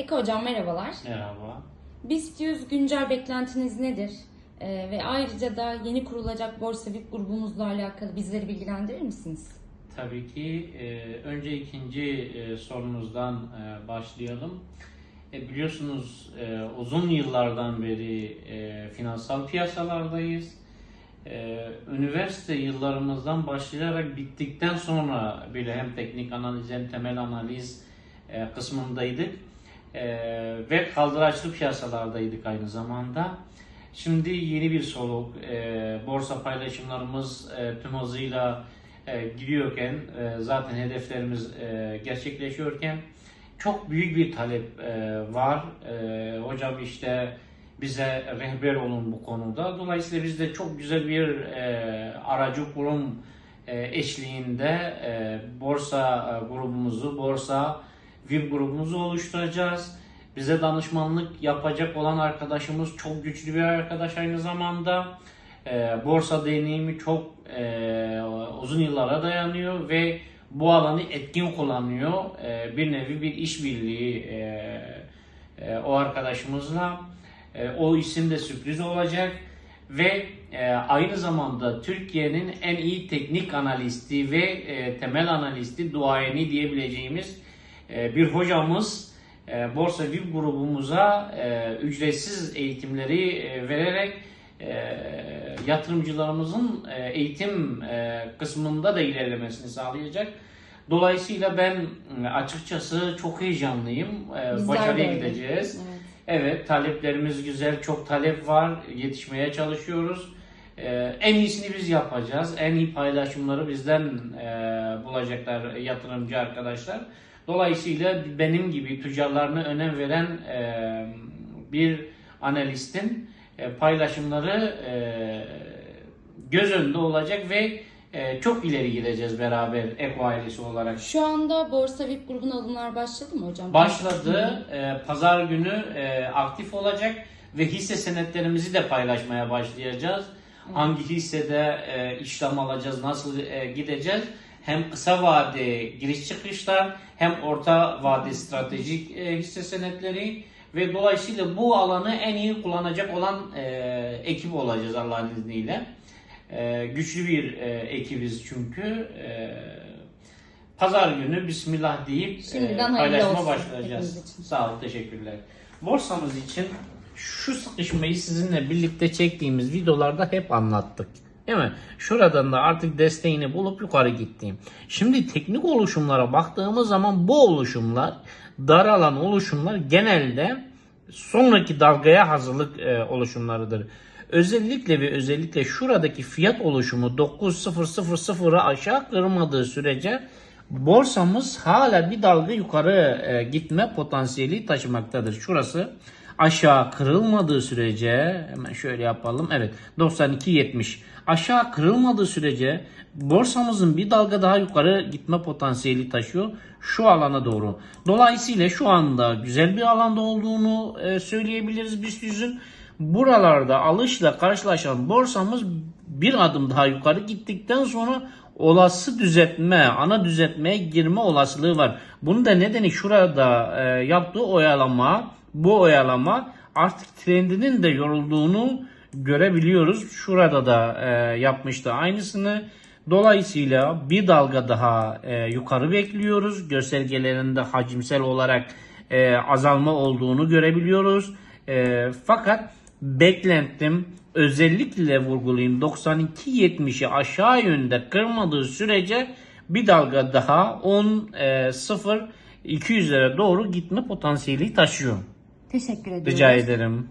Eko Hocam merhabalar. Merhaba. BIST 100 güncel beklentiniz nedir? Ee, ve ayrıca da yeni kurulacak Borsa VIP grubumuzla alakalı bizleri bilgilendirir misiniz? Tabii ki e, önce ikinci e, sorunuzdan e, başlayalım. E, biliyorsunuz e, uzun yıllardan beri e, finansal piyasalardayız. E, üniversite yıllarımızdan başlayarak bittikten sonra bile hem teknik analiz hem temel analiz e, kısmındaydık. Ve kaldıraçlı piyasalardaydık aynı zamanda. Şimdi yeni bir soluk, e, borsa paylaşımlarımız e, tüm hızıyla e, gidiyorken, zaten hedeflerimiz gerçekleşiyorken çok büyük bir talep var. Hocam işte bize rehber olun bu konuda. Dolayısıyla biz de çok güzel bir e, aracı kurum e, eşliğinde e, borsa grubumuzu, borsa VIP grubumuzu oluşturacağız. Bize danışmanlık yapacak olan arkadaşımız çok güçlü bir arkadaş aynı zamanda. E, borsa deneyimi çok e, uzun yıllara dayanıyor ve bu alanı etkin kullanıyor. E, bir nevi bir işbirliği e, e, o arkadaşımızla. E, o isim de sürpriz olacak ve e, aynı zamanda Türkiye'nin en iyi teknik analisti ve e, temel analisti, duayeni diyebileceğimiz bir hocamız e, Borsa VIP grubumuza e, ücretsiz eğitimleri e, vererek yatırımcılarımızın eğitim kısmında da ilerlemesini sağlayacak. Dolayısıyla ben açıkçası çok heyecanlıyım. Bizler Başarıya gideceğiz. Evet. Evet taleplerimiz güzel, çok talep var, yetişmeye çalışıyoruz. Ee, en iyisini biz yapacağız. En iyi paylaşımları bizden bulacaklar yatırımcı arkadaşlar. Dolayısıyla benim gibi tüccarlarına önem veren e, bir analistin e, paylaşımları e, göz önünde olacak ve e, çok ileri gideceğiz beraber Eko ailesi olarak. Şu anda Borsa VIP grubuna alımlar başladı mı hocam? Başladı. Pazar günü e, aktif olacak ve hisse senetlerimizi de paylaşmaya başlayacağız. Hangi hissede e, işlem alacağız, nasıl e, gideceğiz? Hem kısa vade giriş çıkışlar hem orta vade stratejik e, hisse senetleri ve dolayısıyla bu alanı en iyi kullanacak olan e, ekip olacağız Allah'ın izniyle. E, güçlü bir e, ekibiz çünkü. E, Pazar günü Bismillah deyip Şimdiden e, paylaşma başlayacağız. Sağ olun, teşekkürler. Borsamız için şu sıkışmayı sizinle birlikte çektiğimiz videolarda hep anlattık. Değil mi? Şuradan da artık desteğini bulup yukarı gittiğim. Şimdi teknik oluşumlara baktığımız zaman bu oluşumlar, daralan oluşumlar genelde sonraki dalgaya hazırlık e, oluşumlarıdır. Özellikle ve özellikle şuradaki fiyat oluşumu 9000'ı aşağı kırmadığı sürece borsamız hala bir dalga yukarı e, gitme potansiyeli taşımaktadır. Şurası aşağı kırılmadığı sürece hemen şöyle yapalım. Evet 92.70 aşağı kırılmadığı sürece borsamızın bir dalga daha yukarı gitme potansiyeli taşıyor şu alana doğru. Dolayısıyla şu anda güzel bir alanda olduğunu e, söyleyebiliriz BIST 100'ün. Buralarda alışla karşılaşan borsamız bir adım daha yukarı gittikten sonra olası düzeltme, ana düzeltmeye girme olasılığı var. Bunun da nedeni şurada e, yaptığı oyalama, bu oyalama artık trendinin de yorulduğunu görebiliyoruz. Şurada da e, yapmıştı aynısını. Dolayısıyla bir dalga daha e, yukarı bekliyoruz. Göstergelerinde hacimsel olarak e, azalma olduğunu görebiliyoruz. E, fakat beklentim özellikle vurgulayayım 92.70'i aşağı yönde kırmadığı sürece bir dalga daha 10 e, 0 200'lere doğru gitme potansiyeli taşıyor. Teşekkür ediyoruz. Rica ederim.